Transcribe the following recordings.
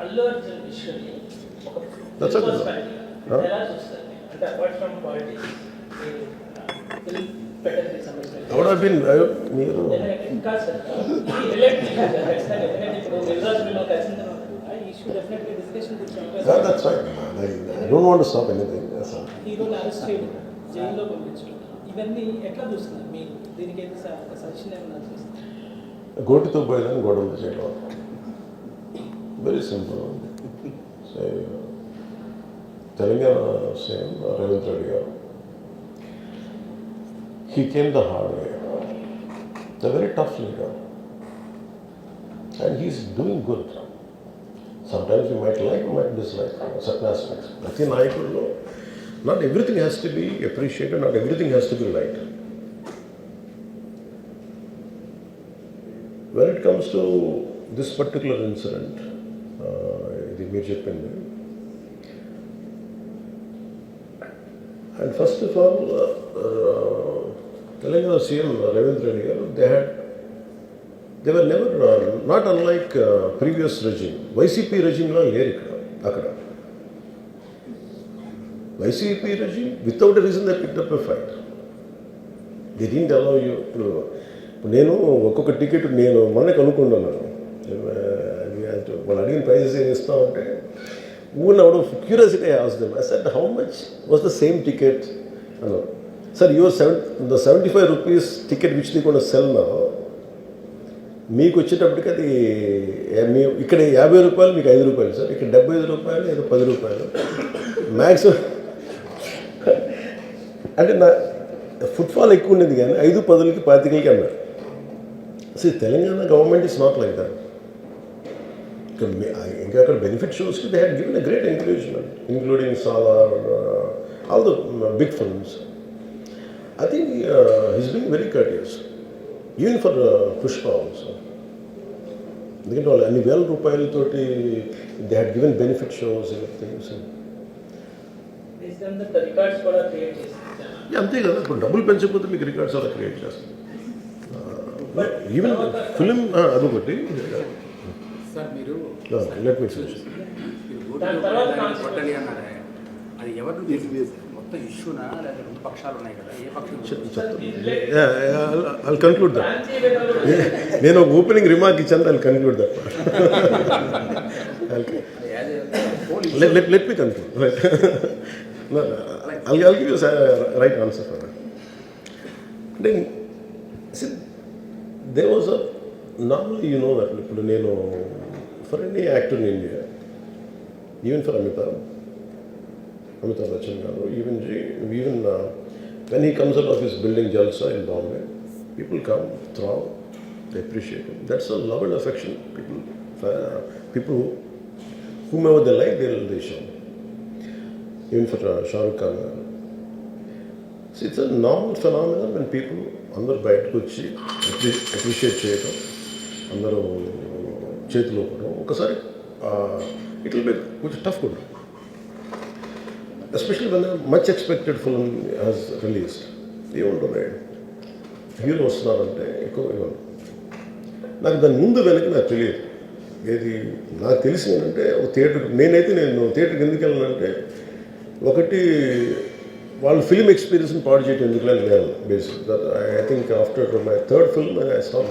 అల్లు అర్జున్ ఒక మీరు? బిన్. హీరోని అరెస్ట్ చేయడం జైల్లో పంపించడం ఇవన్నీ ఎట్లా చూస్తున్నారు? దీనికి సజెషన్ గోటితో పోయేదని గొడవలు చేయడం very simple. Say, Telangana, same, Ravindra Digar. He came the hard way, the very tough leader. And he's doing good. Sometimes you might like, you might dislike certain aspects. could know. not everything has to be appreciated, not everything has to be liked. When it comes to this particular incident, ఇది మీరు చెప్పింది. And first of all Telangana CM Revanth Reddy garu they had they were never not unlike previous regime YCP రెజిమ్లో లేరు ఇక్కడ అక్కడ. YCP regime without reason they pick up a fight the didn't allow you ఇప్పుడు నేను ఒక్కొక్క ticket నేను మొన్న కనుక్కున్నాను వాళ్ళు అడిగిన ప్రైజెస్ ఏం ఇస్తామంటే ఊళ్ళో curiosity asked them I said how much was the same ticket అన్నారు sir your seven the seventy five rupees ticket which the కూడా సెల్ నా మీకు వచ్చేటప్పటికి అది మీ ఇక్కడ యాభై రూపాయలు మీకు ఐదు రూపాయలు. సార్ ఇక్కడ డెబ్బై ఐదు రూపాయలు ఏదో పది రూపాయలు. మ్యాక్సిమం అంటే నా ఫుట్ఫాల్ ఎక్కువ ఉండేది కానీ ఐదు పదులకి పాతికలకి అన్నారు. So Telangana government is not like that ఇంకా అక్కడ benefit shows they had given a great encouragement including Salaar all the big films I think his being very courteous even for Pushpa also ఎందుకంటే వాళ్ళు అన్ని వేల రూపాయలతోటి they had given benefit shows things అంతే కదా ఇప్పుడు డబ్బులు పెంచకపోతే మీకు రికార్డ్స్ అలా క్రియేట్ చేస్తారు. ఈవెన్ ఫిలిం అదొకటి. సార్ మీరు లెట్ మీ దాన్ని అన్నారే. అది ఎవరు మొత్తం ఇష్యూనా లేదా రెండు పక్షాలు ఉన్నాయి కదా. ఏ పక్షం ఐ కన్క్లూడ్ దట్ భేదాలు నేను ఒక ఓపెనింగ్ రిమార్క్ ఇచ్చాను I conclude that right answer for that. Then, see, there was a, normally you know that, ఇప్పుడు నేను for any act in India even for Amitabh Amitabh Bachchan garu even even when he comes at office building Jalsa in Bombay people come through they appreciate that's a love and affection people people whom ever the like their దేశం even for Shahrukh Khan garu it's a normal phenomenal men people అందరూ బయటకు వచ్చి అప్రి appreciate చేయటం అందరూ చేతిలో కూడా ఒకసారి it will be కొంచెం టఫ్ కూడా especially one much expected film has released ఏముంటుంది హీరో వస్తున్నారంటే ఎక్కువ ఇవ్వండి నాకు దాని ముందు వెనక నాకు తెలియదు. ఏది నాకు తెలిసి ఏంటంటే ఒక థియేటర్ నేనైతే నేను థియేటర్కి ఎందుకు వెళ్ళానంటే ఒకటి వాళ్ళు ఫిల్మ్ ఎక్స్పీరియన్స్ని పాడు చేయటం ఎందుకు నేను basic I think after my third film I stop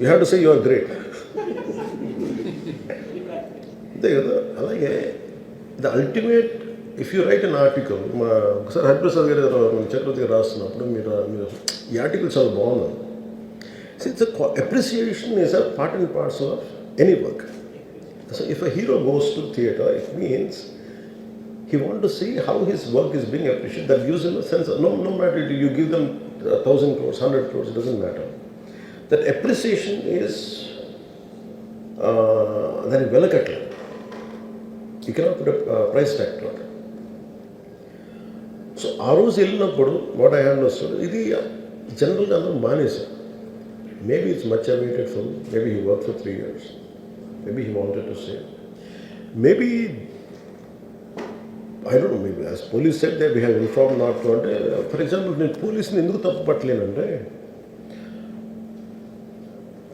you have to say you are great అంతే కదా అలాగే the ultimate if you write an article మా ఒకసారి హరిప్రసాద్ గారు మన చక్రవర్తి గారు రాస్తున్నప్పుడు మీరు మీరు ఈ ఆర్టికల్ చాలా బాగుంది it's appreciation is a part and parcel of any work so if a hero goes to theatre it means he want to see how his work is being appreciated. That gives him a sense. Of, no, no matter you give them a thousand crores, hundred crores, it doesn't matter. That appreciation is uh, దానికి వెలకట్లేదు ఇక్కడ price tag so ఆ రోజు వెళ్ళినప్పుడు what I hand వస్తుంది ఇది జనరల్గా అందరూ మానేశారు. Maybe it's much awaited for maybe he work for three years maybe he wanted to save maybe I don't maybe as police said they we have inform not to అంటే for example నేను పోలీస్ని ఎందుకు తప్పు పట్టలేనంటే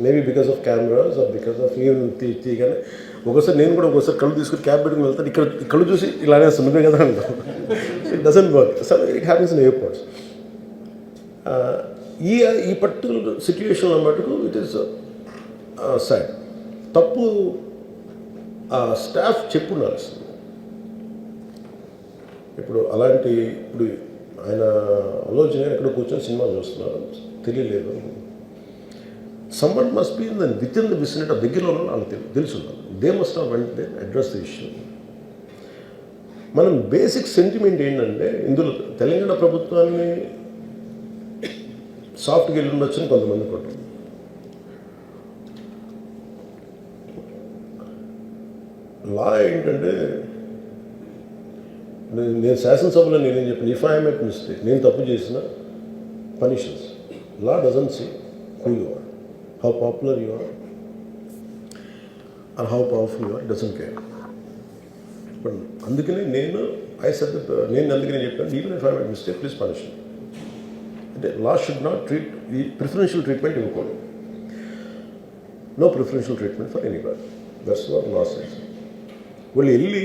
Maybe because of cameras or because of even తీ తీయగానే ఒకసారి నేను కూడా ఒకసారి కళ్ళు తీసుకుని క్యాబ్ పెట్టుకుని వెళ్తాను. ఇక్కడ కళ్ళు చూసి ఇలానే నువ్వే కదా అంటాను it doesn't work so it happens in airports ఈ ఈ పర్టికులర్ సిచ్యువేషన్లో మటుకు ఇట్ ఈస్ సాడ్ తప్పు ఆ స్టాఫ్ చెప్పు ఇప్పుడు అలాంటి ఇప్పుడు ఆయన ఆలోచన ఎక్కడ కూర్చొని సినిమా చూస్తున్నారు. తెలియలేదు. Someone must be in then with in the vicinity ఆ దగ్గరలో ఉన్న వాళ్ళకి తెలుసు. దే మస్ట్ నా వెంట అడ్రస్ ద ఇష్యూ మనం బేసిక్ సెంటిమెంట్ ఏంటంటే ఇందులో తెలంగాణ ప్రభుత్వాన్ని సాఫ్ట్గా వెళ్ళి ఉండొచ్చని కొంతమంది కొట్టారు. లా ఏంటంటే నేను నేను శాసనసభలో నేనేం చెప్పాను ఇఫ్ ఐ ఎట్ మిస్టేక్ నేను తప్పు చేసిన punishments law doesn't see who you how popular you are are how powerful you are doesn't care అందుకనే నేను ఐ సెట్ నేను అందుకనే చెప్పాను even if I at mistake please punish అంటే లా షుడ్ నాట్ ట్రీట్ ఈ ప్రిఫరెన్షియల్ ట్రీట్మెంట్ ఇవ్వకూడదు. No preferential treatment for anybody that's what law sense వాళ్ళు వెళ్ళి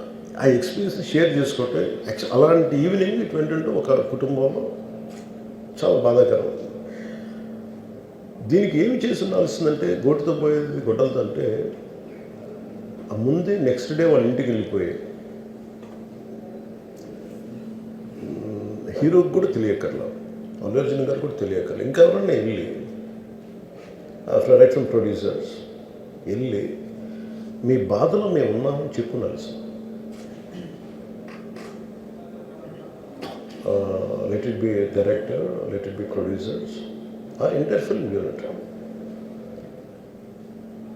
ఆ- ఎక్స్పీరియన్స్ షేర్ చేసుకుంటే అలాంటి ఈవినింగ్ ఇటు ఒక కుటుంబంలో చాలా బాధాకరం. దీనికి ఏమి చేసి ఉండాల్సిందంటే గోటుతో పోయేది గొడ్డలతో అంటే ఆ ముందే నెక్స్ట్ డే వాళ్ళ ఇంటికి వెళ్ళిపోయాయి హీరోకి కూడా తెలియక్కర్లేదు అల్లు అర్జున్ గారు కూడా తెలియకర్లా ఇంకా ఎవరన్నా వెళ్ళి రైట్ ఫ్రమ్ ప్రొడ్యూసర్స్ వెళ్ళి మీ బాధలో మేము ఉన్నామని let it be director let it be producers ఆ ఇంటర్ ఫిల్మ్ యూనిట్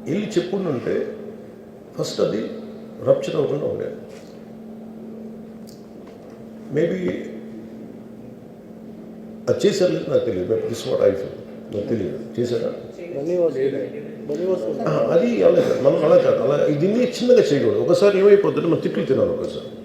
వెళ్ళి చెప్పుంటే ఫస్ట్ అది రప్చర్ అవ్వకుండా ఉండేది మేబీ అది చేశారు లేదు నాకు తెలియదు దిస్ వాట్ ఐ ఫీల్ నాకు తెలియదు. చేశారా? అది అలా కాదు మనం అలా కాదు. అలా దీన్ని చిన్నగా చేయకూడదు. ఒకసారి ఏమైపోతుందంటే మనం తిట్లు తినాలి ఒకసారి.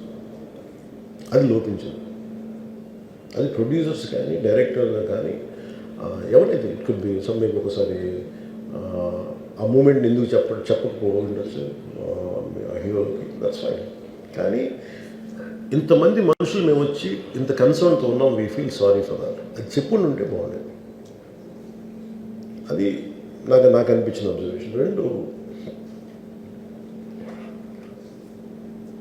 అది లోపించింది. అది ప్రొడ్యూసర్స్ కానీ డైరెక్టర్ కానీ ఎవరైతే ఇట్ కుడ్ బి సమ్ మీకు ఒకసారి ఆ, మూమెంట్ ఎందుకు చెప్ప చెప్పకపోవడం ఉండొచ్చు హీరోకి దట్స్ ఫైన్ కానీ ఇంతమంది మనుషులు మేము వచ్చి ఇంత కన్సర్న్తో ఉన్నాం we feel sorry for that అది చెప్పుండి ఉంటే బాగుండేది. అది నాకు నాకు అనిపించిన అబ్జర్వేషన్ రెండు